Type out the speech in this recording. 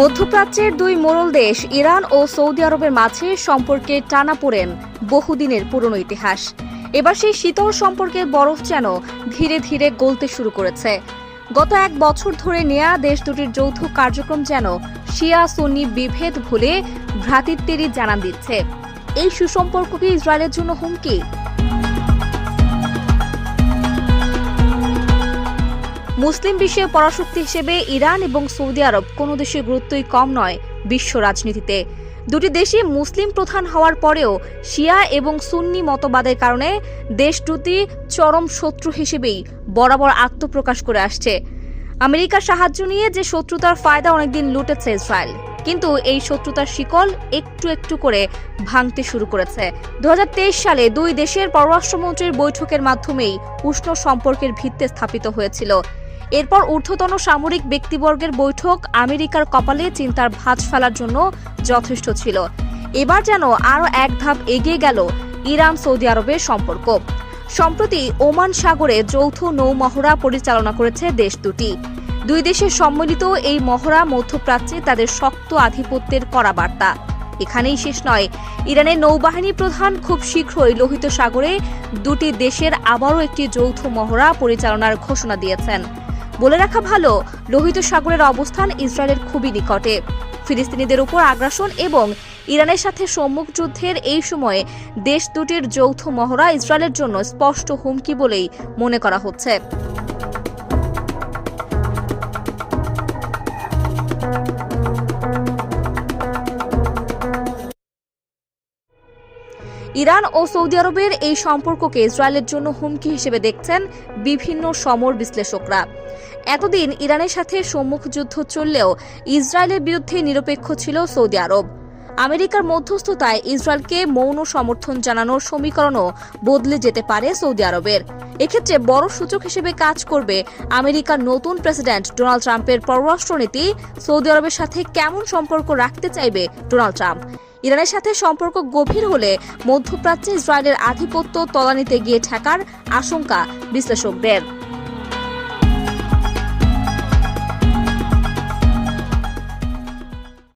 মধ্যপ্রাচ্যের দুই মোড়ল দেশ, ইরান ও সৌদি আরবের মাঝে সম্পর্কে টানাপোড়েন বহুদিনের পুরনো ইতিহাস। এবার সেই শীতল সম্পর্কের বরফ যেন ধীরে ধীরে গলতে শুরু করেছে। গত এক বছর ধরে নেয়া দেশ দুটির যৌথ কার্যক্রম যেন শিয়া সুন্নি বিভেদ ভুলে ভ্রাতৃত্বেরই জানান দিচ্ছে। এই সুসম্পর্ক কি ইসরায়েলের জন্য হুমকি? মুসলিম বিশ্বের পরাশক্তি হিসেবে ইরান এবং সৌদি আরব কোনো দেশের গুরুত্বই কম নয় বিশ্ব রাজনীতিতে। দুটি দেশই মুসলিম প্রধান হওয়ার পরেও শিয়া এবং সুন্নি মতবাদের কারণে দেশ দুটি চরম শত্রু হিসেবেই বরাবর আত্মপ্রকাশ করে আসছে। আমেরিকার সাহায্য নিয়ে যে শত্রুতার ফায়দা অনেকদিন লুটেছে ইসরায়েল, কিন্তু এই শত্রুতার শিকল একটু একটু করে ভাঙতে শুরু করেছে। দু হাজার তেইশ সালে দুই দেশের পররাষ্ট্রমন্ত্রীর বৈঠকের মাধ্যমেই উষ্ণ সম্পর্কের ভিত্তি স্থাপিত হয়েছিল। এরপর ঊর্ধ্বতন সামরিক ব্যক্তিবর্গের বৈঠক আমেরিকার কপালে চিন্তার ভাঁজ ফেলার জন্য যথেষ্ট ছিল। এবার যেন আরও এক ধাপ এগিয়ে গেল ইরান সৌদি আরবের সম্পর্ক। সম্প্রতি ওমান সাগরে যৌথ নৌ মহড়া পরিচালনা করেছে দেশ দুটি। দুই দেশের সম্মিলিত এই মহড়া মধ্যপ্রাচ্যে তাদের শক্ত আধিপত্যের করা বার্তা। এখানেই শেষ নয়, ইরানের নৌবাহিনী প্রধান খুব শীঘ্রই লোহিত সাগরে দুটি দেশের আবারও একটি যৌথ মহড়া পরিচালনার ঘোষণা দিয়েছেন। বলে রাখা ভালো, লোহিত সাগরের অবস্থান ইসরায়েলের খুবই নিকটে। ফিলিস্তিনিদের উপর আগ্রাসন এবং ইরানের সাথে সম্মুখ যুদ্ধের এই সময়ে দেশ দুটির যৌথ মহড়া ইসরায়েলের জন্য স্পষ্ট হুমকি বলেই মনে করা হচ্ছে। ইরান ও সৌদি আরবের এই সম্পর্ককে ইসরায়েলের জন্য হুমকি হিসেবে দেখছেন বিভিন্ন সমর বিশ্লেষকরা। এতদিন ইরানের সাথে সম্মুখ যুদ্ধ চললেও ইসরায়েলের বিরুদ্ধে নিরপেক্ষ ছিল সৌদি আরব। আমেরিকার মধ্যস্থতায় ইসরায়েলকে মৌন সমর্থন জানানোর সমীকরণও বদলে যেতে পারে সৌদি আরবের। এক্ষেত্রে বড় সূচক হিসেবে কাজ করবে আমেরিকার নতুন প্রেসিডেন্ট ডোনাল্ড ট্রাম্পের পররাষ্ট্রনীতি। সৌদি আরবের সাথে কেমন সম্পর্ক রাখতে চাইবে ডোনাল্ড ট্রাম্প? ইরানের সাথে সম্পর্ক গভীর হলে মধ্যপ্রাচ্যে ইসরায়েলের আধিপত্য তলানিতে গিয়ে ঠেকার আশঙ্কা বিশ্লেষকদের।